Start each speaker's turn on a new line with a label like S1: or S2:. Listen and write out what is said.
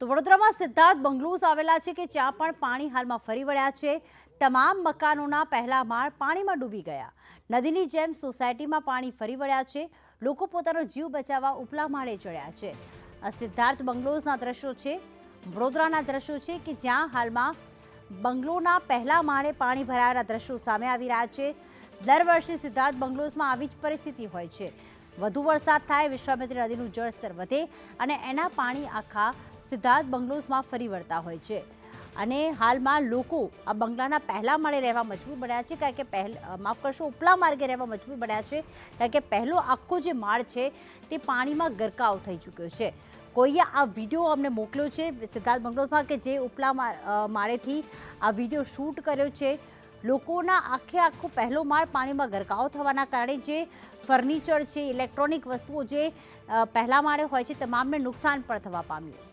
S1: તો વડોદરામાં સિદ્ધાર્થ બંગલોઝ આવેલા છે કે જ્યાં પણ પાણી હાલમાં ફરી વળ્યા છે, તમામ મકાનોના પહેલા માળ પાણીમાં ડૂબી ગયા. નદીની જેમ સોસાયટીમાં પાણી ફરી વળ્યા છે, લોકો પોતાનો જીવ બચાવવા ઉપલા માળે ચડ્યા છે. આ સિદ્ધાર્થ બંગલોઝના દ્રશ્યો છે, વડોદરાના દ્રશ્યો છે કે જ્યાં હાલમાં બંગલોના પહેલા માળે પાણી ભરાયેલા દ્રશ્યો સામે આવી રહ્યા છે. દર વર્ષે સિદ્ધાર્થ બંગલોઝમાં આવી જ પરિસ્થિતિ હોય છે. વધુ વરસાદ થાય, વિશ્વામિત્રી નદીનું જળસ્તર વધે અને એના પાણી આખા સિદ્ધાર્થ બંગલોઝમાં ફરી વળતા હોય છે. અને હાલમાં લોકો આ બંગલાના પહેલા માળે રહેવા મજબૂર બન્યા છે, કારણ કે પહેલ માફ કરશો, ઉપલા માર્ગે રહેવા મજબૂર બન્યા છે, કારણ કે પહેલો આખો જે માળ છે તે પાણીમાં ગરકાવ થઈ ચૂક્યો છે. કોઈએ આ વીડિયો અમને મોકલ્યો છે સિદ્ધાર્થ બંગલોઝમાં કે જે ઉપલા માળેથી આ વીડિયો શૂટ કર્યો છે લોકોના આખે આખો પહેલો માળ પાણીમાં ગરકાવ થવાના કારણે જે ફર્નિચર છે, ઇલેક્ટ્રોનિક વસ્તુઓ જે પહેલા માળે હોય છે, તમામને નુકસાન પણ થવા પામ્યું.